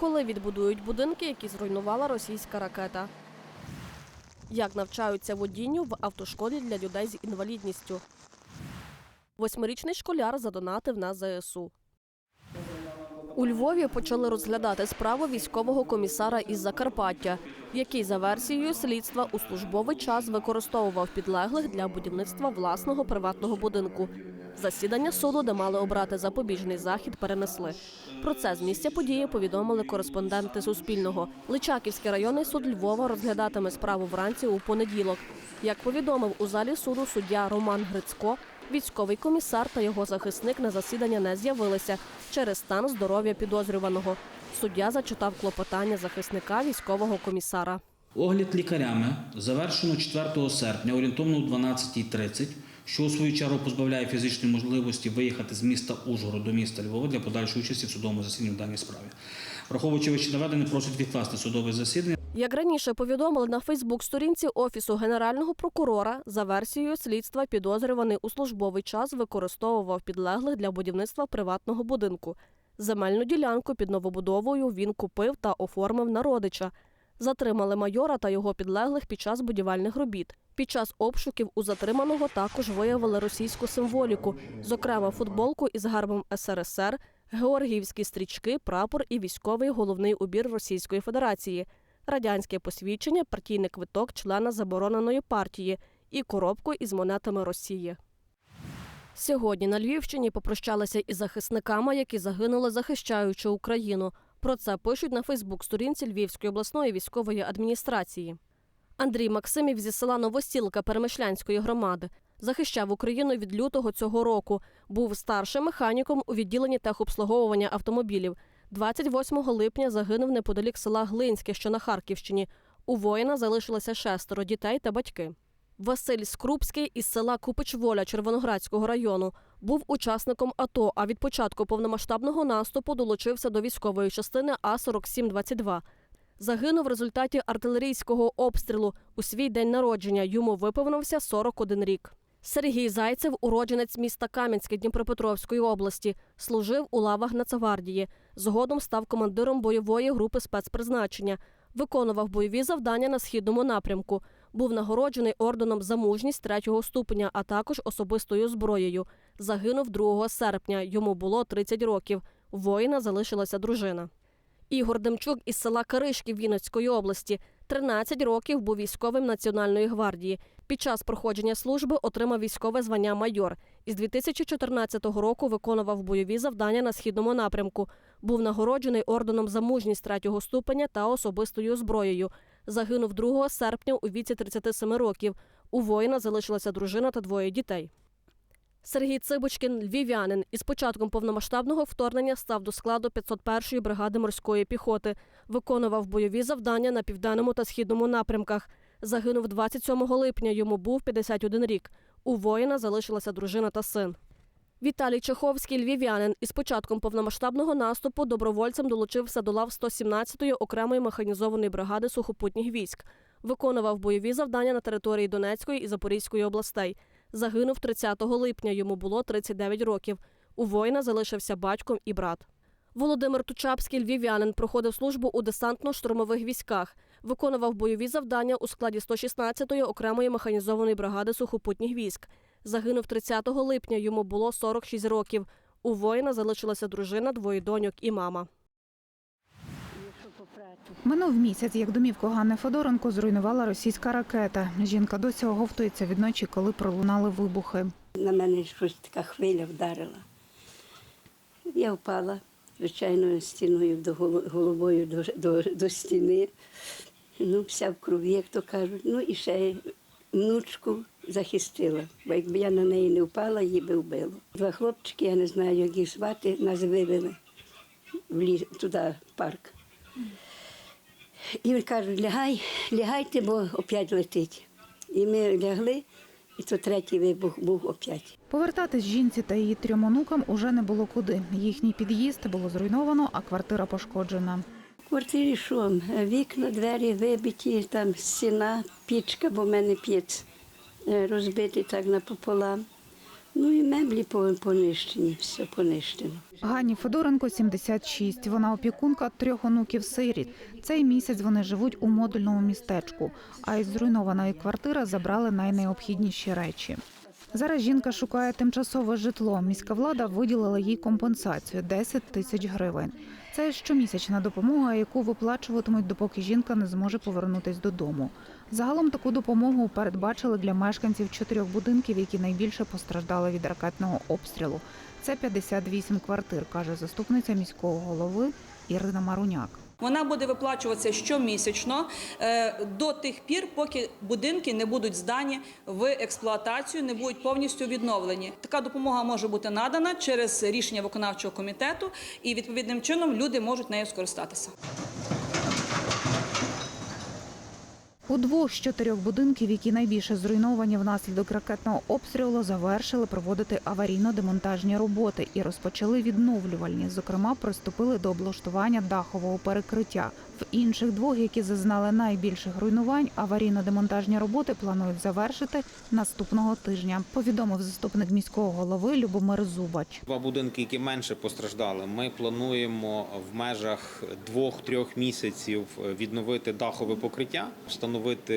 Коли відбудують будинки, які зруйнувала російська ракета? Як навчаються водінню в автошколі для людей з інвалідністю? Восьмирічний школяр задонатив на ЗСУ. У Львові почали розглядати справу військового комісара із Закарпаття, який за версією слідства у службовий час використовував підлеглих для будівництва власного приватного будинку. Засідання суду, де мали обрати запобіжний захід, перенесли. Про це з місця події повідомили кореспонденти Суспільного. Личаківський районний суд Львова розглядатиме справу вранці у понеділок. Як повідомив у залі суду суддя Роман Грицько, військовий комісар та його захисник на засідання не з'явилися через стан здоров'я підозрюваного. Суддя зачитав клопотання захисника військового комісара. Огляд лікарями завершено 4 серпня орієнтовно о 12.30, що у свою чергу позбавляє фізичної можливості виїхати з міста Ужгород до міста Львова для подальшої участі в судовому засіданні в даній справі. Враховуючи вище наведене, просить відкласти судове засідання. Як раніше повідомили на Фейсбук-сторінці Офісу Генерального прокурора, за версією слідства підозрюваний у службовий час використовував підлеглих для будівництва приватного будинку. Земельну ділянку під новобудовою він купив та оформив на родича. Затримали майора та його підлеглих під час будівельних робіт. Під час обшуків у затриманого також виявили російську символіку, зокрема футболку із гербом СРСР, георгіївські стрічки, прапор і військовий головний убір Російської Федерації, радянське посвідчення, партійний квиток члена забороненої партії і коробку із монетами Росії. Сьогодні на Львівщині попрощалися із захисниками, які загинули, захищаючи Україну. Про це пишуть на Фейсбук-сторінці Львівської обласної військової адміністрації. Андрій Максимів зі села Новосілка Перемишлянської громади захищав Україну від лютого цього року. Був старшим механіком у відділенні техобслуговування автомобілів. 28 липня загинув неподалік села Глинське, що на Харківщині. У воїна залишилося шестеро дітей та батьки. Василь Скрупський із села Купич-Воля Червоноградського району був учасником АТО, а від початку повномасштабного наступу долучився до військової частини А-4722. Загинув в результаті артилерійського обстрілу у свій день народження. Йому виповнився 41 рік. Сергій Зайцев, уродженець міста Кам'янське Дніпропетровської області, служив у лавах Нацгвардії. Згодом став командиром бойової групи спецпризначення. Виконував бойові завдання на східному напрямку. Був нагороджений орденом за мужність третього ступеня, а також особистою зброєю. Загинув 2 серпня. Йому було 30 років. Воїна залишилася дружина. Ігор Демчук із села Каришків Вінницької області. 13 років був військовим Національної гвардії. Під час проходження служби отримав військове звання майор. Із 2014 року виконував бойові завдання на східному напрямку. Був нагороджений орденом за мужність третього ступеня та особистою зброєю. Загинув 2 серпня у віці 37 років. У воїна залишилася дружина та двоє дітей. Сергій Цибочкін, львів'янин, із початком повномасштабного вторгнення став до складу 501-ї бригади морської піхоти. Виконував бойові завдання на південному та східному напрямках. Загинув 27 липня. Йому був 51 рік. У воїна залишилася дружина та син. Віталій Чеховський, львів'янин, із початком повномасштабного наступу добровольцем долучився до лав 117-ї окремої механізованої бригади сухопутніх військ. Виконував бойові завдання на території Донецької і Запорізької областей. Загинув 30 липня. Йому було 39 років. У воїна залишився батьком і брат. Володимир Тучапський, львів'янин, проходив службу у десантно-штурмових військах. Виконував бойові завдання у складі 116-ї окремої механізованої бригади сухопутніх військ. Загинув 30 липня. Йому було 46 років. У воїна залишилася дружина, двоє доньок і мама. Минув місяць, як домівку Ганни Федоренко зруйнувала російська ракета. Жінка досі оговтується відночі, коли пролунали вибухи. На мене щось така хвиля вдарила. Я впала, звичайно, стіною до головою до, до, до стіни. Ну, вся в крові, як то кажуть. Ну і ще внучку захистила. Бо якби я на неї не впала, її би вбило. Два хлопчики, я не знаю, як їх звати, нас вивели в ліс, туди, в парк. І кажуть, лягай, лягайте, бо опять летить. І ми лягли, і то третій вибух був опять. Повертатись жінці та її трьом онукам уже не було куди. Їхній під'їзд було зруйновано, а квартира пошкоджена. Квартирі що? Вікна, двері вибиті, там стіна, пічка, бо в мене піц е, розбитий так напополам. Ну і меблі по- понищені, все понищено. Ганні Федоренко 76. Вона опікунка трьох онуків сиріт. Цей місяць вони живуть у модульному містечку, а із зруйнованої квартири забрали найнеобхідніші речі. Зараз жінка шукає тимчасове житло. Міська влада виділила їй компенсацію 10 тисяч гривень. Це щомісячна допомога, яку виплачуватимуть, допоки жінка не зможе повернутись додому. Загалом таку допомогу передбачили для мешканців чотирьох будинків, які найбільше постраждали від ракетного обстрілу. Це 58 квартир, каже заступниця міського голови Ірина Маруняк. Вона буде виплачуватися щомісячно е, до тих пір, поки будинки не будуть здані в експлуатацію, не будуть повністю відновлені. Така допомога може бути надана через рішення виконавчого комітету, і відповідним чином люди можуть нею скористатися. У двох з чотирьох будинків, які найбільше зруйновані внаслідок ракетного обстрілу, завершили проводити аварійно-демонтажні роботи і розпочали відновлювальні. Зокрема, приступили до облаштування дахового перекриття. В інших двох, які зазнали найбільших руйнувань, аварійно-демонтажні роботи планують завершити наступного тижня. Повідомив заступник міського голови Любомир Зубач. Два будинки, які менше постраждали, ми плануємо в межах двох-трьох місяців відновити дахове покриття, встановити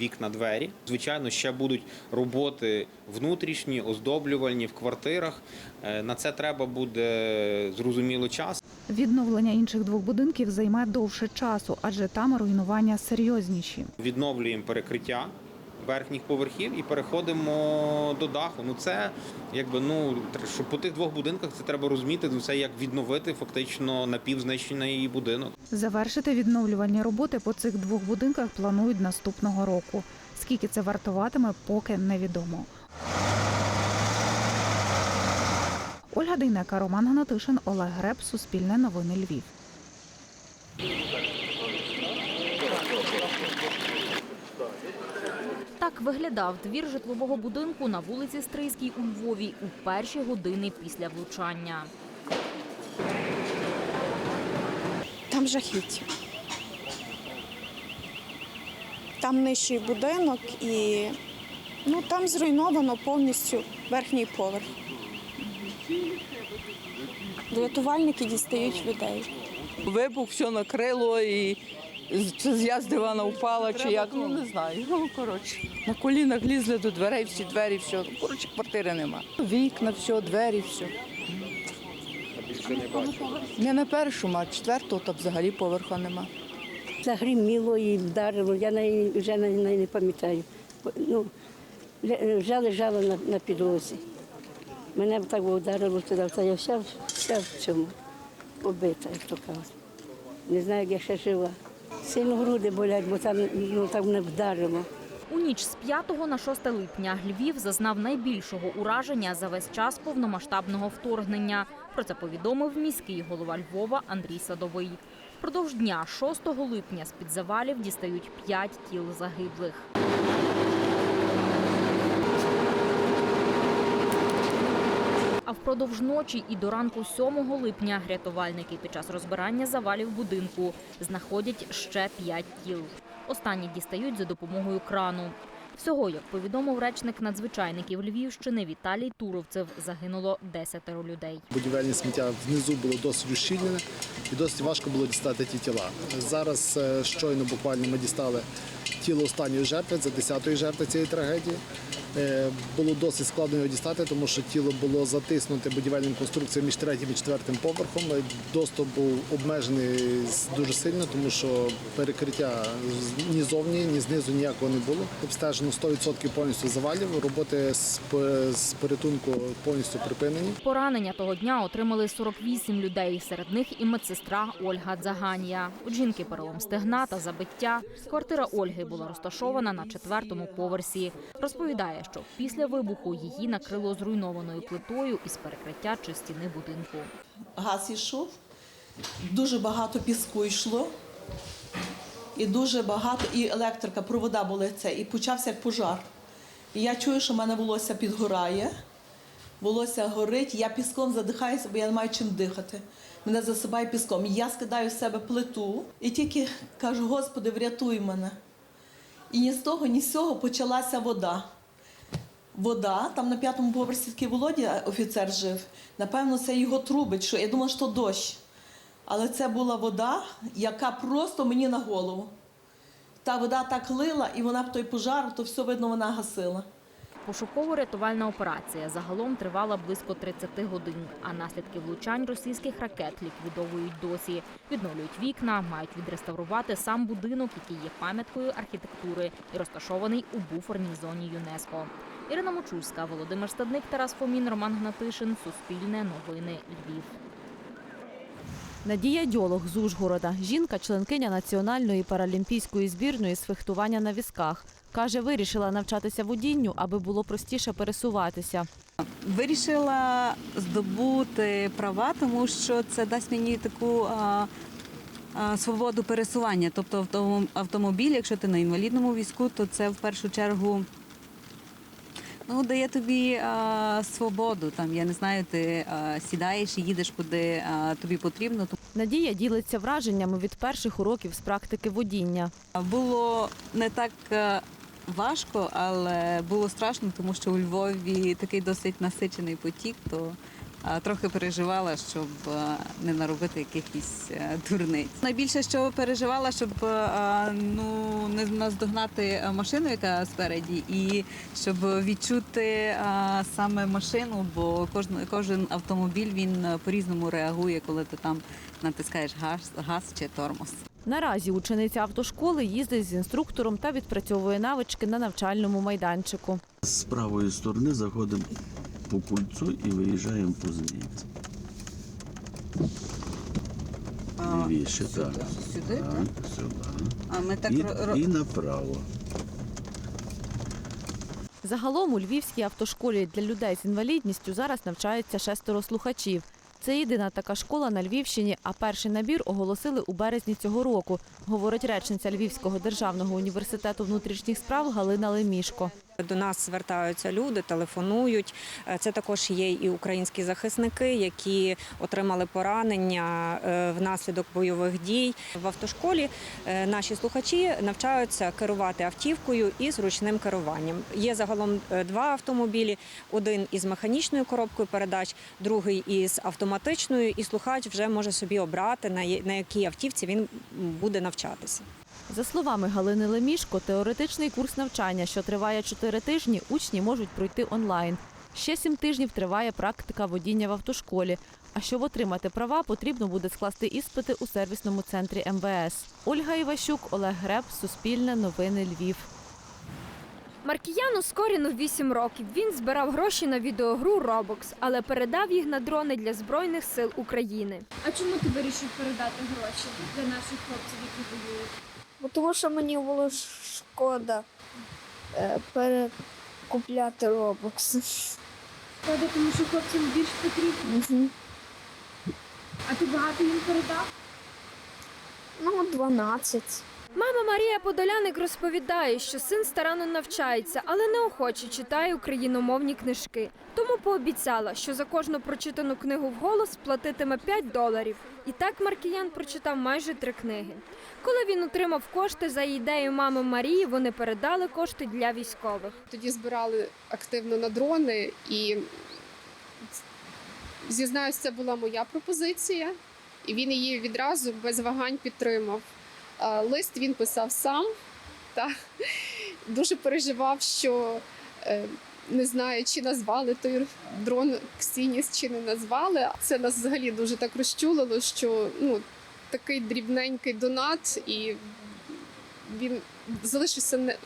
вікна, двері. Звичайно, ще будуть роботи внутрішні, оздоблювальні в квартирах. Е, На це треба буде зрозуміло час. Відновлення інших двох будинків займе довше часу, адже там руйнування серйозніші. Відновлюємо перекриття верхніх поверхів і переходимо до даху. Ну це якби ну що по тих двох будинках це треба розуміти. ну, Це як відновити фактично напівзнищений будинок. Завершити відновлювальні роботи по цих двох будинках планують наступного року. Скільки це вартуватиме, поки невідомо. Ольга Дейнека, Роман Гнатишин, Олег Греб, Суспільне новини Львів. Так виглядав двір житлового будинку на вулиці Стрийській у Львові у перші години після влучання. Там жахіття. Там нижчий будинок і ну, там зруйновано повністю верхній поверх. Рятувальники дістають людей. Вибух все накрило і чи я з дивана впала, чи як, ну не знаю. Ну, коротше. На колінах лізли до дверей, всі двері, все. Коротше, квартири нема. Вікна, все, двері, все. Не на першому, а четвертого, то взагалі поверху нема. Загриміло і вдарило, я вже не, пам'ятаю. Ну, вже лежала на, на підлозі. Мене б так вдарило туди, та я вся, вся в цьому побита, як то кажуть. Не знаю, як я ще жива. Сильно груди болять, бо там, ну, там не вдарило. У ніч з 5 на 6 липня Львів зазнав найбільшого ураження за весь час повномасштабного вторгнення. Про це повідомив міський голова Львова Андрій Садовий. Впродовж дня 6 липня з-під завалів дістають 5 тіл загиблих. Впродовж ночі і до ранку 7 липня рятувальники під час розбирання завалів будинку знаходять ще 5 тіл. Останні дістають за допомогою крану. Всього, як повідомив речник надзвичайників Львівщини Віталій Туровцев, загинуло 10 людей. Будівельне сміття внизу було досить ущільнене і досить важко було дістати ті тіла. Зараз е, щойно буквально ми дістали тіло останньої жертви, це 10-ї жертви цієї трагедії. Е, Було досить складно його дістати, тому що тіло було затиснуте будівельним конструкцією між третім і четвертим поверхом. Доступ був обмежений дуже сильно, тому що перекриття ні зовні, ні знизу ніякого не було. Обстежено 100% повністю завалів. Роботи з порятунку повністю припинені. Поранення того дня отримали 48 людей. Серед них і медсестра Ольга Дзаганія. У жінки перелом стегна та забиття. Квартира Ольги була розташована на четвертому поверсі. Розповідає, що після вибуху її накрило зруйнованою плитою із перекриття чи стіни будинку. газ йшов, дуже багато піску йшло, і дуже багато, і електрика, провода були це, і почався пожар. І я чую, що в мене волосся підгорає, волосся горить, я піском задихаюся, бо я не маю чим дихати. Мене засипає піском. Я скидаю з себе плиту і тільки кажу, Господи, врятуй мене. І ні з того, ні з цього почалася вода. Вода, там на п'ятому поверсі такий Володя офіцер жив. Напевно, це його трубить, що я думала, що дощ. Але це була вода, яка просто мені на голову. Та вода так лила, і вона б той пожар, то все видно, вона гасила. Пошуково-рятувальна операція загалом тривала близько 30 годин, а наслідки влучань російських ракет ліквідовують досі. Відновлюють вікна, мають відреставрувати сам будинок, який є пам'яткою архітектури і розташований у буферній зоні ЮНЕСКО. Ірина Мочульська, Володимир Стадник, Тарас Фомін, Роман Гнатишин. Суспільне новини Львів. Надія Дьолог з Ужгорода. Жінка, членкиня національної паралімпійської збірної з фехтування на візках. Каже, вирішила навчатися водінню, аби було простіше пересуватися. Вирішила здобути права, тому що це дасть мені таку а, а, свободу пересування. Тобто авто- автомобіль, якщо ти на інвалідному візку, то це в першу чергу ну, дає тобі а, свободу. Там, я не знаю, ти а, сідаєш і їдеш куди а, тобі потрібно. Надія ділиться враженнями від перших уроків з практики водіння. Було не так е, важко, але було страшно, тому що у Львові такий досить насичений потік, то трохи переживала, щоб е, не наробити якихось е, дурниць. Найбільше, що переживала, щоб е, ну не наздогнати машину, яка спереді, і щоб відчути саме машину, бо кожен, кожен автомобіль він по-різному реагує, коли ти там натискаєш газ, газ чи тормоз. Наразі учениця автошколи їздить з інструктором та відпрацьовує навички на навчальному майданчику. З правої сторони заходимо по кульцу і виїжджаємо по змійці. Лівіше, так. Сюди, Так, сюди. А ми так І, ро- ро- і направо. Загалом у Львівській автошколі для людей з інвалідністю зараз навчається шестеро слухачів. Це єдина така школа на Львівщині, а перший набір оголосили у березні цього року, говорить речниця Львівського державного університету внутрішніх справ Галина Лемішко. До нас звертаються люди, телефонують. Е, Це також є і українські захисники, які отримали поранення е, внаслідок бойових дій. В автошколі е, наші слухачі навчаються керувати автівкою із ручним керуванням. Є загалом два автомобілі: один із механічною коробкою передач, другий із автоматичною. І слухач вже може собі обрати на якій автівці він буде навчатися. За словами Галини Лемішко, теоретичний курс навчання, що триває 4 тижні, учні можуть пройти онлайн. Ще 7 тижнів триває практика водіння в автошколі. А щоб отримати права, потрібно буде скласти іспити у сервісному центрі МВС. Ольга Іващук, Олег Греб, Суспільне, Новини Львів. Маркіяну Скоріну 8 років. Він збирав гроші на відеогру Roblox, але передав їх на дрони для Збройних сил України. А чому ти вирішив передати гроші для наших хлопців, які воюють? Бо тому що мені було шкода е, перекупляти робокси. Шкода, тому що хлопцям більш потрібно. А ти багато їм передав? Ну, 12. Мама Марія Подоляник розповідає, що син старанно навчається, але неохоче читає україномовні книжки. Тому пообіцяла, що за кожну прочитану книгу вголос платитиме 5 доларів. І так Маркіян прочитав майже три книги. Коли він отримав кошти за ідею мами Марії, вони передали кошти для військових. Тоді збирали активно на дрони і зізнаюсь, це була моя пропозиція, і він її відразу без вагань підтримав. Лист він писав сам та дуже переживав, що е, не знаю, чи назвали той дрон Ксініс, чи не назвали. Це нас взагалі дуже так розчулило, що ну, такий дрібненький донат, і він залишився не,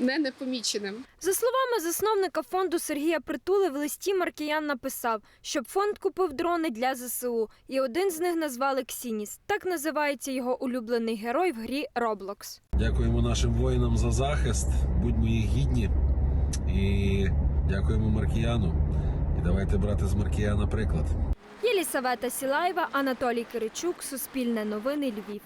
не непоміченим. За словами засновника фонду Сергія Притули, в листі Маркіян написав, щоб фонд купив дрони для ЗСУ, і один з них назвали Ксініс. Так називається його улюблений герой в грі Roblox. Дякуємо нашим воїнам за захист. Будьмо їх гідні. І дякуємо Маркіяну. І давайте брати з Маркіяна приклад. Єлісавета Сілаєва, Анатолій Киричук, Суспільне новини Львів.